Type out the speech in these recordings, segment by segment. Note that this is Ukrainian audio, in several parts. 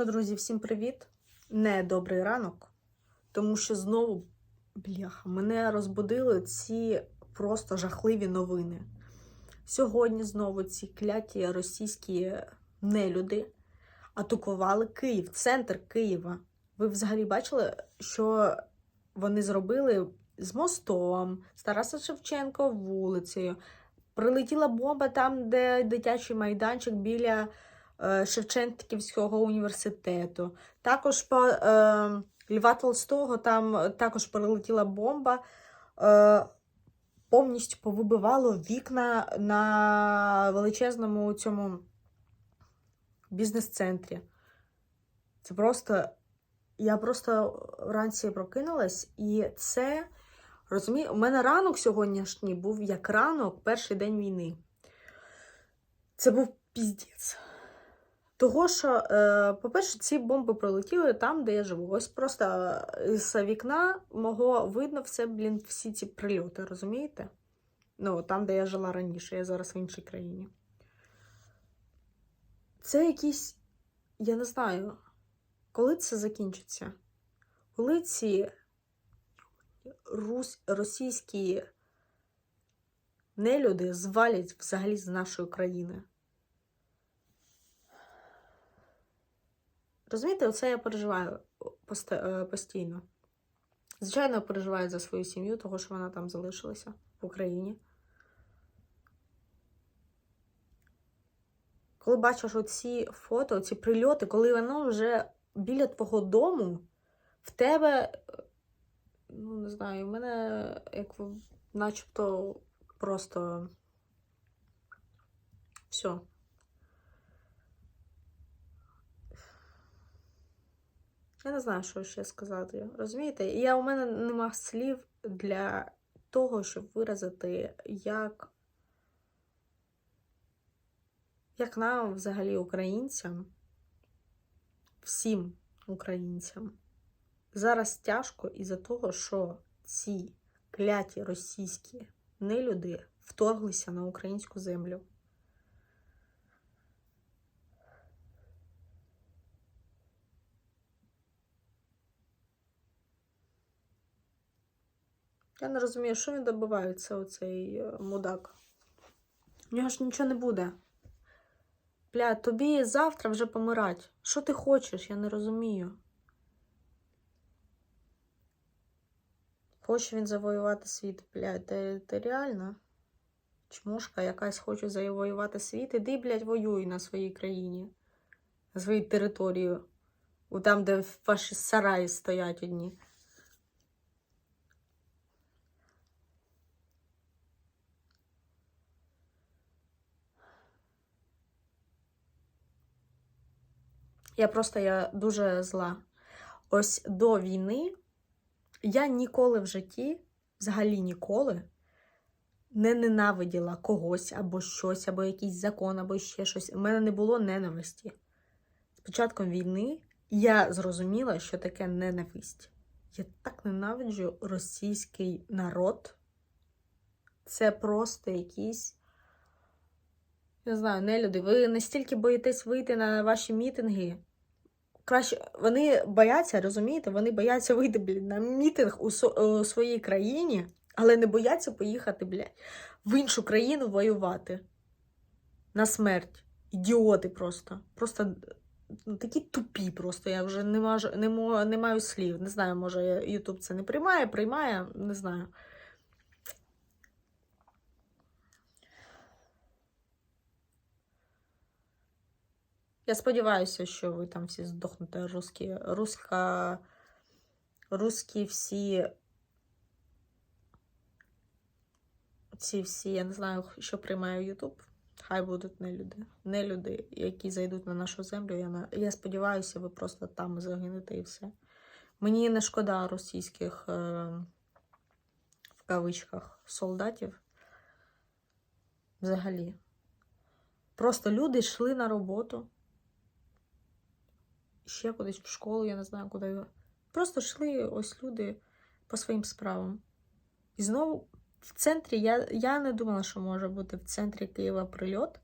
Що, друзі, всім привіт! Не добрий ранок, тому що знову, бляха, мене розбудили ці просто жахливі новини. Сьогодні знову ці кляті російські нелюди атакували Київ, центр Києва. Ви взагалі бачили, що вони зробили з мостом, з Тараса Шевченка вулицею. Прилетіла бомба там, де дитячий майданчик біля Шевченківського університету. Також по е, Льва Толстого там також прилетіла бомба. Е, повністю повибивало вікна на величезному цьому бізнес-центрі. Це просто. Я просто вранці прокинулась, і це розумію, у мене ранок сьогоднішній був як ранок, перший день війни. Це був піздець. Того, що, е, по-перше, ці бомби пролетіли там, де я живу. Ось просто е, з вікна мого видно все, блін, всі ці прильоти, розумієте? Ну, там, де я жила раніше, я зараз в іншій країні. Це якісь, я не знаю, коли це закінчиться? Коли ці рус... російські нелюди звалять взагалі з нашої країни? Розумієте, оце я переживаю е, постійно. Звичайно, я переживаю за свою сім'ю, того, що вона там залишилася в Україні. Коли бачиш оці фото, ці прильоти, коли воно вже біля твого дому, в тебе, е, ну не знаю, в мене як начебто просто все. Я не знаю, що ще сказати. Розумієте? Я, у мене нема слів для того, щоб виразити, як, як нам, взагалі, українцям, всім українцям, зараз тяжко із-за того, що ці кляті російські нелюди вторглися на українську землю. Я не розумію, що він добивається, оцей е, мудак. У нього ж нічого не буде. Бля, тобі завтра вже помирать. Що ти хочеш, я не розумію. Хоче він завоювати світ, блядь, ти, ти реально? Чмушка якась хоче завоювати світ. Іди, блядь, воюй на своїй країні, на своїй території. Там, де ваші сараї стоять одні. Я просто я дуже зла. Ось до війни я ніколи в житті, взагалі ніколи, не ненавиділа когось або щось, або якийсь закон, або ще щось. У мене не було ненависті. З початком війни я зрозуміла, що таке ненависть. Я так ненавиджу російський народ. Це просто якісь. Не знаю, нелюди. Ви настільки боїтесь вийти на ваші мітинги. Краще вони бояться, розумієте? Вони бояться вийти блін, на мітинг у, со- у своїй країні, але не бояться поїхати, блядь, в іншу країну воювати. На смерть. Ідіоти просто. Просто ну, такі тупі просто. Я вже не, можу, не, не маю слів. Не знаю, може, Ютуб це не приймає, приймає, не знаю. Я сподіваюся, що ви там всі здохнете русські. Руська. Русські всі. Ці всі, я не знаю, що приймає Ютуб. Хай будуть не люди. Не люди, які зайдуть на нашу землю. Я, на... я сподіваюся, ви просто там загинете і все. Мені не шкода російських е... в кавичках солдатів. Взагалі. Просто люди йшли на роботу ще кудись в школу, я не знаю, куди. Просто йшли ось люди по своїм справам. І знову в центрі я я не думала, що може бути в центрі Києва прильот,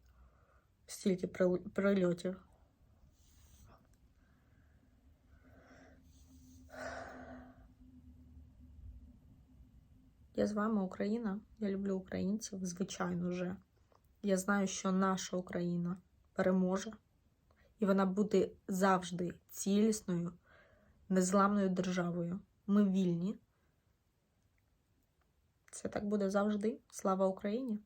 стільки прильотів. Я з вами Україна. Я люблю українців, звичайно вже. Я знаю, що наша Україна переможе і вона буде завжди цілісною, незламною державою. Ми вільні. Це так буде завжди. Слава Україні!